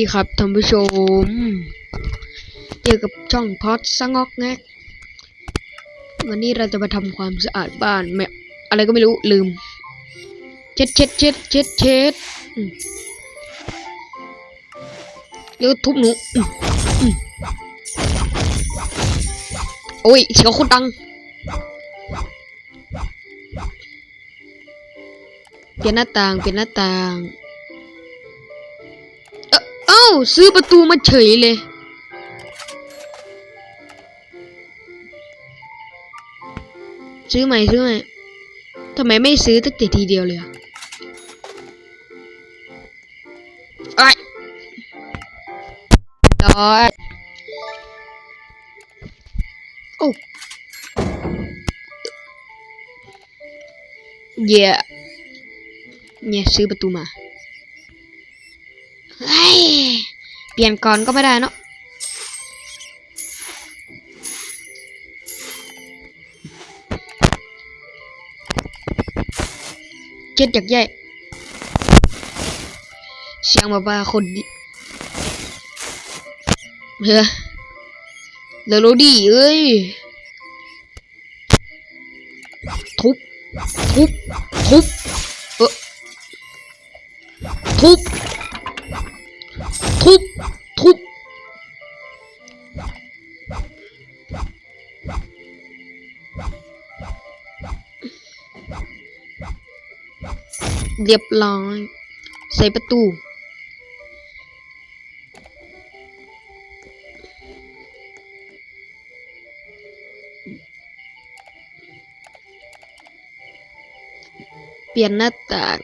ดีครับท่านผู้ชมเจอกับช่องพอดสงอกแงกวันนี้เราจะมาทำความสะอาดบ้านแม่อะไรก็ไม่รู้ลืม เช็ดเช็ดเช็ดเช็ดเช็ดอืมแล้วก็ทุบหนูอืมอืมโอ้ยเสียงโคตรดังเปลี่ยนหน้าต่างเปลี่ยนหน้าต่างเอ้าซื้อประตูมาเฉยเลย ซื้อใหม่ซื้อใหม่ทำไมไม่ซื้อตั้งแต่ทีเดียวเลยอะไอ้อยโอ้เย่เนี่ยซื้อประตูมาเฮ้ ปลี่ยนก่อนก็ไม่ได้เนาะเจ็ดจากใหญ่เสียงมาบ้าคนดิเฮ้ยเร็วๆดิเอ้ย ทุบ ทุบ ทุบ เออทุบ ทุบ เรียบร้อย ใส่ประตู เปลี่ยนหน้าต่าง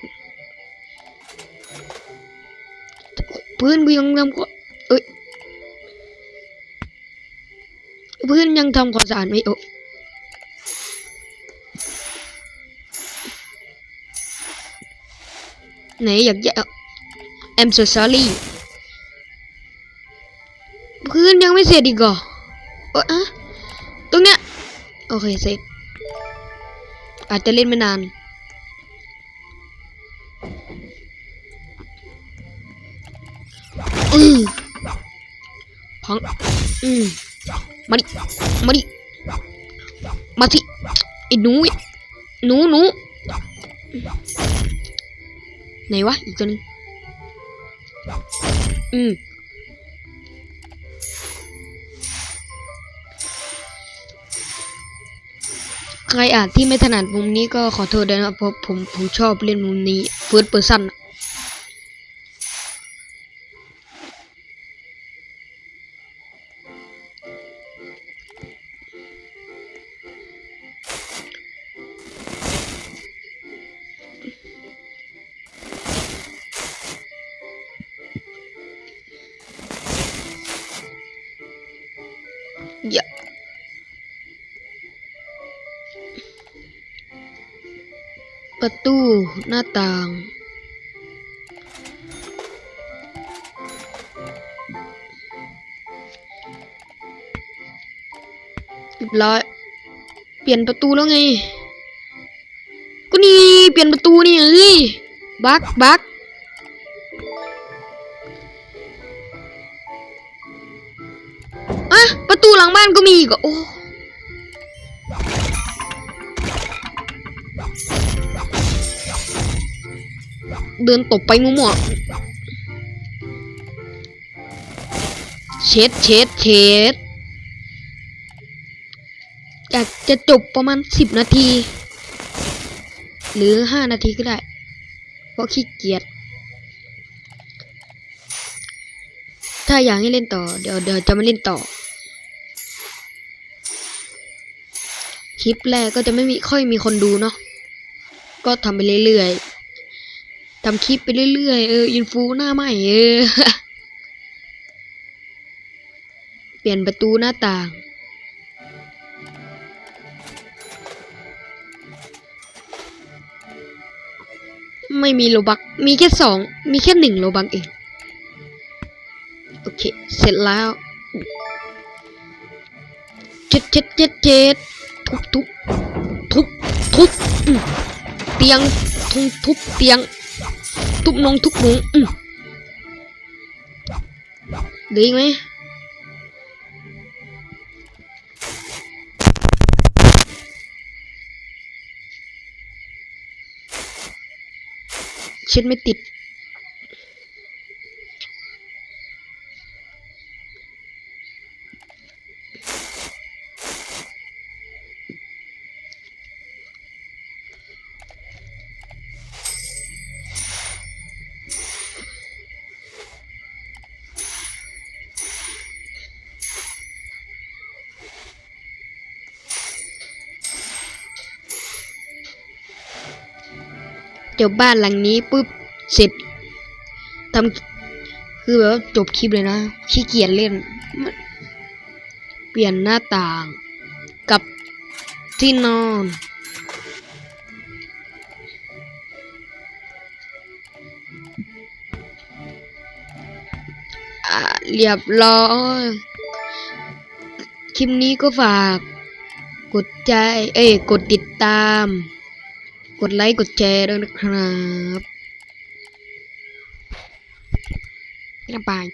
พื้นกูยังทำก็เอ้ยพื้นยังทำความสะอาดไม่โอ ไหนอยากจะ I'm so sorry พื้นยังไม่เสร็จอีกเหรอเอออะตรงเนี้ย โอเคเสร็จ อาจจะเล่นไม่นาน อืมพัง อืมมาดิ มาดิ มาสิไอ้หนูหนูหนู ไหนวะ อีกตัวนึง อืม ใครอ่านที่ไม่ถนัดมุมนี้ก็ขอโทษด้วยนะเพราะผมผมชอบเล่นมุมนี้เฟิร์สเปอร์ซันอย่ ประตูหน้าต่าง เรียบร้อย เปลี่ยนประตูแล้วไง ก็นี่เปลี่ยนประตูนี่เอ้ย บักบักอะประตูหลังบ้านก็มีอีกเหรอโอ้ เดินตบไปมั่วๆเช็ดเช็ดเช็ดอยากจะจบประมาณสิบนาที หรือห้านาทีก็ได้ เพราะขี้เกียจถ้าอยากให้เล่นต่อ เดี๋ยวเดี๋ยวจะมาเล่นต่อ คลิปแรกก็จะไม่มีค่อยมีคนดูเนาะก็ทำไปเรื่อยๆ ทำคลิปไปเรื่อยๆ เอออินฟูหน้าใหม่เออ เปลี่ยนประตูหน้าต่าง ไม่มีโลบัก มีแค่สอง มีแค่หนึ่งโลบักเอง โอเค เสร็จแล้วเจ็ดเจ็ดเจ็ดเจ็ดทุบทุบทุบทุบเตียงทุบทุบเตียง ทุบนงทุบหนูอืมเหลืออีกไหมเช็ดไม่ติด เดี๋ยวบ้านหลังนี้ปุ๊บเสร็จทำคือแบบว่าจบคลิปเลยนะขี้เกียจเล่น เปลี่ยนหน้าต่างกับที่นอนอะเรียบร้อยคลิปนี้ก็ฝาก กดใจ เอ้ย กดติดตาม กดไลค์กดแชร์ด้วยนะครับบ๊ายบาย